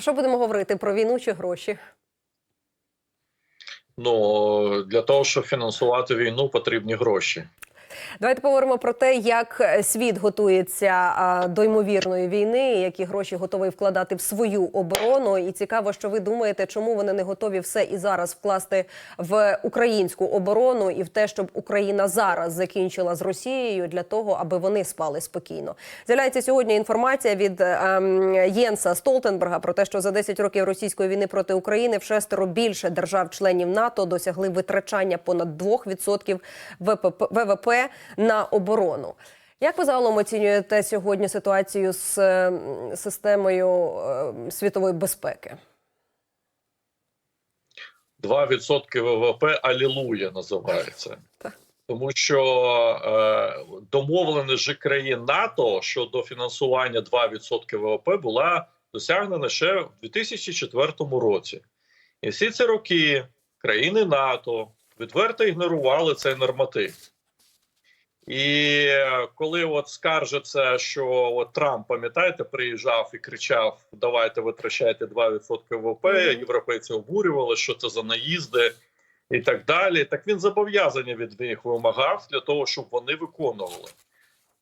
Про що будемо говорити? Про війну чи гроші? Ну для того, щоб фінансувати війну, потрібні гроші. Давайте поговоримо про те, як світ готується до ймовірної війни, які гроші готовий вкладати в свою оборону. І цікаво, що ви думаєте, чому вони не готові все і зараз вкласти в українську оборону і в те, щоб Україна зараз закінчила з Росією для того, аби вони спали спокійно. З'являється сьогодні інформація від ем, Єнса Столтенберга про те, що за 10 років російської війни проти України в шестеро більше держав-членів НАТО досягли витрачання понад 2% ВПП, ВВП на оборону. Як ви загалом оцінюєте сьогодні ситуацію з е, системою е, світової безпеки? 2% ВВП Алілуя називається. Тому що е, домовленість же країн НАТО щодо фінансування 2% ВВП була досягнена ще в 2004 році. І всі ці роки країни НАТО відверто ігнорували цей норматив. І коли от скаржиться, що от Трамп, пам'ятаєте, приїжджав і кричав: Давайте витрачайте 2% ВВП, європейці обурювали, що це за наїзди і так далі. Так він зобов'язання від них вимагав для того, щоб вони виконували.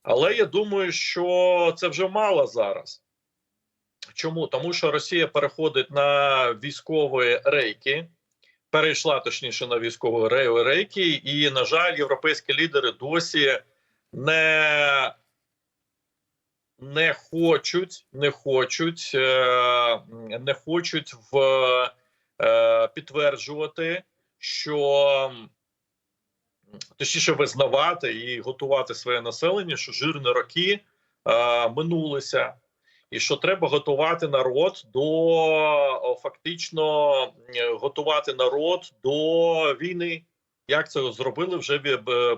Але я думаю, що це вже мало зараз. Чому? Тому що Росія переходить на військові рейки, перейшла точніше на військові ре- рейки, і, на жаль, європейські лідери досі не, не хочуть, не хочуть, е, не хочуть в, е, підтверджувати, що точніше визнавати і готувати своє населення, що жирні роки е, минулися, і що треба готувати народ до фактично е, готувати народ до війни. Як це зробили вже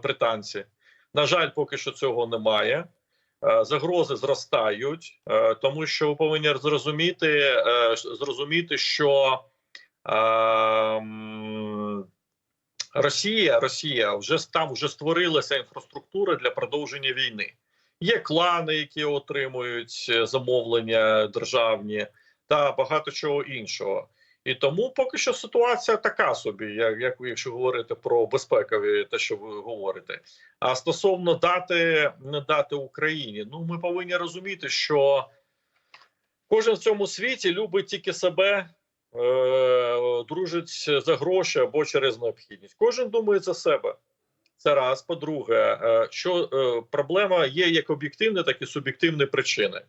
британці? На жаль, поки що цього немає. Е, Загрози зростають, е, тому що ви повинні зрозуміти, зрозуміти, що Росія, Росія вже там вже створилася інфраструктура для продовження війни. Є клани, які отримують е, замовлення державні, та багато чого іншого. І тому поки що ситуація така собі, як, як якщо говорити про безпекові, те, що ви говорите. А стосовно дати не дати Україні, ну ми повинні розуміти, що кожен в цьому світі любить тільки себе, е, дружить за гроші або через необхідність. Кожен думає за себе. Це раз. По-друге, е, що е, проблема є як об'єктивні, так і суб'єктивні причини.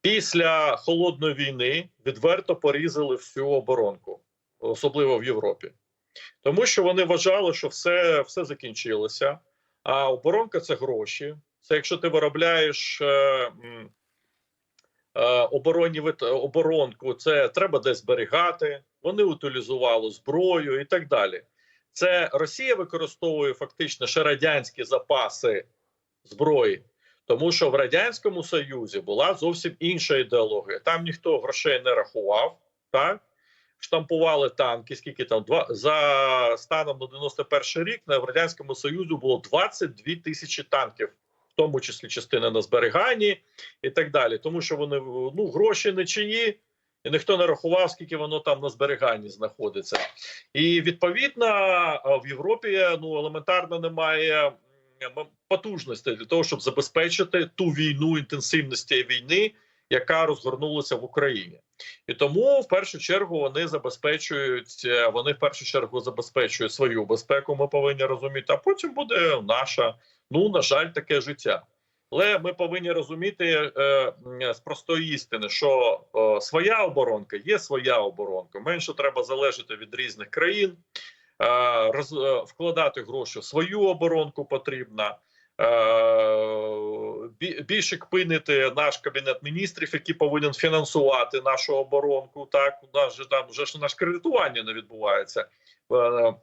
Після холодної війни відверто порізали всю оборонку, особливо в Європі, тому що вони вважали, що все, все закінчилося. А оборонка це гроші. Це якщо ти виробляєш е, е, оборонні оборонку, це треба десь зберігати. Вони утилізували зброю і так далі. Це Росія використовує фактично ще радянські запаси зброї, тому що в радянському союзі була зовсім інша ідеологія. Там ніхто грошей не рахував, так штампували танки. Скільки там два за станом на 91 рік на радянському союзі було 22 тисячі танків, в тому числі частина на зберіганні і так далі. Тому що вони ну гроші не чиї. І ніхто не рахував, скільки воно там на зберіганні знаходиться, і відповідно в Європі ну елементарно немає м, потужностей для того, щоб забезпечити ту війну інтенсивності війни, яка розгорнулася в Україні, і тому в першу чергу вони забезпечують. е, Вони в першу чергу забезпечують свою безпеку. Ми повинні розуміти. А потім буде наша. Ну на жаль, таке життя. Але ми повинні розуміти е, з простої істини, що е, своя оборонка є своя оборонка. Менше треба залежати від різних країн, е, роз, е, вкладати гроші в свою оборонку потрібно. Е, більше кпинити наш кабінет міністрів, який повинен фінансувати нашу оборонку. Так у нас же там вже ж наш кредитування не відбувається. е,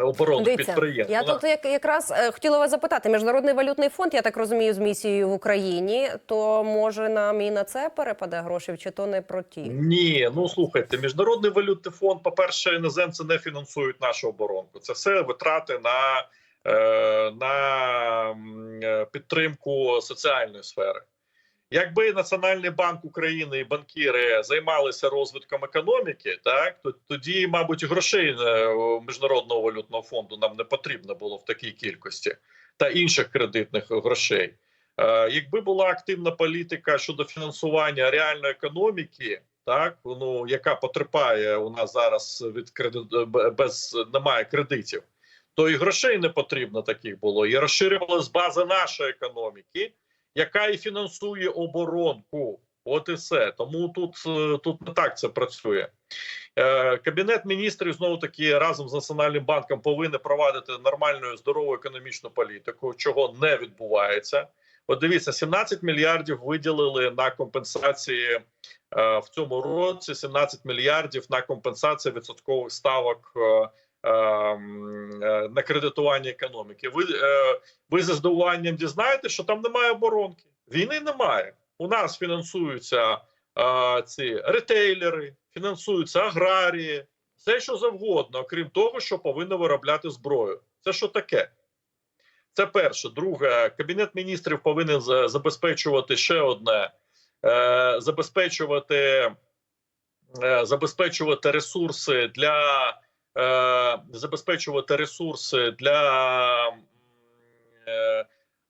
Оборонних Дивіться, підприємств. я Вона- тут як, якраз е, хотіла вас запитати: міжнародний валютний фонд, я так розумію, з місією в Україні. То може нам і на це перепаде грошей, чи то не про ті? Ні, ну слухайте, міжнародний валютний фонд, по-перше, іноземці не фінансують нашу оборонку. Це все витрати на, е, на е, підтримку соціальної сфери. Якби Національний банк України і банкіри займалися розвитком економіки, так то тоді, мабуть, грошей е, міжнародного валютного фонду нам не потрібно було в такій кількості та інших кредитних грошей. Е, Якби була активна політика щодо фінансування реальної економіки, так ну яка потерпає у нас зараз від кредит без немає кредитів, то і грошей не потрібно таких було. І розширювалась база нашої економіки, яка і фінансує оборонку. От і все. Тому тут, е, тут не так це працює. Е, Кабінет міністрів знову таки разом з національним банком повинен провадити нормальну здорову економічну політику, чого не відбувається. От дивіться, 17 мільярдів виділили на компенсації е, в цьому році. 17 мільярдів на компенсацію відсоткових ставок на кредитування економіки. Ви, е, ви за здивуванням дізнаєте, що там немає оборонки. Війни немає. У нас фінансуються е, ці ретейлери, фінансуються аграрії, все що завгодно, окрім того, що повинно виробляти зброю. Це що таке? Це перше. Друге, кабінет міністрів повинен забезпечувати ще одне: е, забезпечувати, е, забезпечувати ресурси для е, забезпечувати ресурси для е,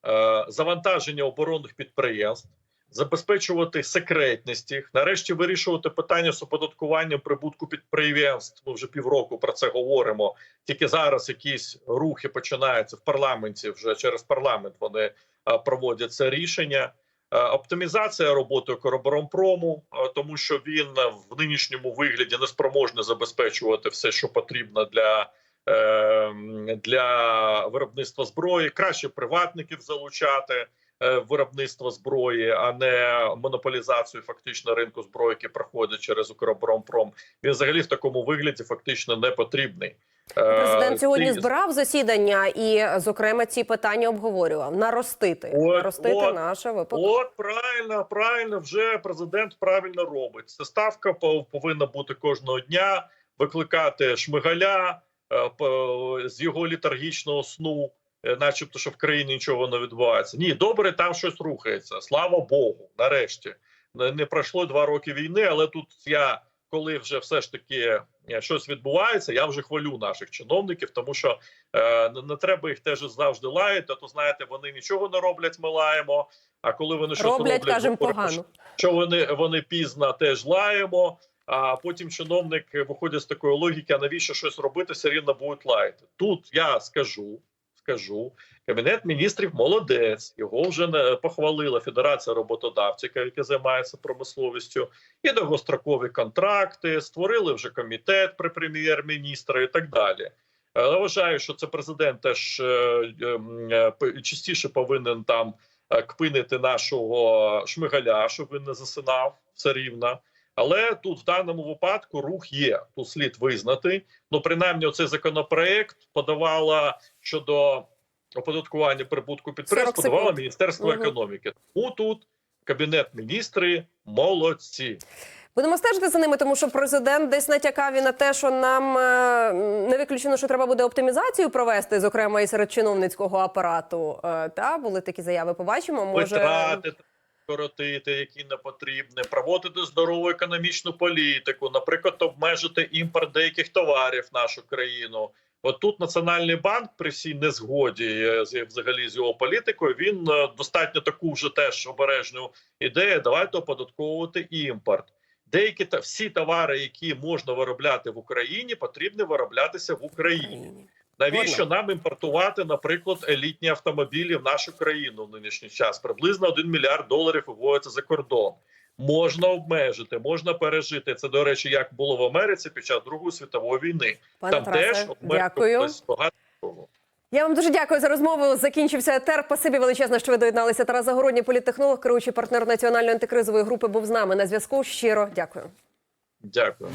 е, завантаження оборонних підприємств. Забезпечувати секретність їх, нарешті вирішувати питання з оподаткуванням прибутку підприємств. Ми вже півроку про це говоримо. Тільки зараз якісь рухи починаються в парламенті. Вже через парламент вони е, проводять це рішення. Е, Оптимізація роботи Укроборонпрому, е, тому що він е, в нинішньому вигляді не спроможний забезпечувати все, що потрібно для, для виробництва зброї. Краще приватників залучати виробництво зброї, а не монополізацію фактично ринку зброї, який проходить через Укроборонпром. Він взагалі в такому вигляді фактично не потрібний. Е, Президент сьогодні збирав засідання і, зокрема, ці питання обговорював. Наростити, От, наростити от, наше ВПК. От правильно, правильно, вже президент правильно робить. Це ставка пов- повинна бути кожного дня, викликати шмигаля е, з його літаргічного сну, е, начебто, що в країні нічого не відбувається. Ні, добре, там щось рухається. Слава Богу, нарешті. Не, пройшло два роки війни, але тут я. Коли вже все ж таки щось відбувається, я вже хвалю наших чиновників, тому що е, не, не треба їх теж завжди лаяти. То знаєте, вони нічого не роблять, ми лаємо. А коли вони щось Роблять, роблять, кажемо, погано. що вони, вони пізно теж лаємо. А потім чиновник виходить з такої логіки: а навіщо щось робити, все рівно будуть лаяти. Тут я скажу, скажу, кабінет міністрів молодець. Його вже не похвалила Федерація роботодавців, яка займається промисловістю, і довгострокові контракти. Створили вже комітет при прем'єр-міністра і так далі. Але вважаю, що це президент теж е, ем, е, частіше повинен там е, кпинити нашого шмигаля, щоб він не засинав все рівно. Але тут в даному випадку рух є. Тут слід визнати. Ну, принаймні, оцей законопроект подавала щодо оподаткування прибутку 40 підприємств, подавало секунд. Міністерство Мгм. економіки. Тому тут кабінет міністри молодці. Будемо стежити за ними, тому що президент десь натякав і на те, що нам е, не виключено, що треба буде оптимізацію провести, зокрема і серед чиновницького апарату. Е, Та були такі заяви. Побачимо. Може витрати коротити, які не потрібні, проводити здорову економічну політику, наприклад, обмежити імпорт деяких товарів в нашу країну. От тут Національний банк при всій незгоді е, взагалі з його політикою. Він е, достатньо таку вже теж обережну ідею. Давайте оподатковувати імпорт. Деякі та всі товари, які можна виробляти в Україні, потрібно вироблятися в Україні. Навіщо нам імпортувати, наприклад, елітні автомобілі в нашу країну в нинішній час? Приблизно 1 мільярд доларів виводиться за кордон. Можна обмежити, можна пережити. Це, до речі, як було в Америці під час Другої світової війни. Пане Там Тарасе, теж дякую. багато. Я вам дуже дякую за розмову. Закінчився етер. Спасибі величезно, що ви доєдналися. Тарас Загородній, політтехнолог, керуючий партнер національної антикризової групи, був з нами на зв'язку. Щиро дякую. Дякую.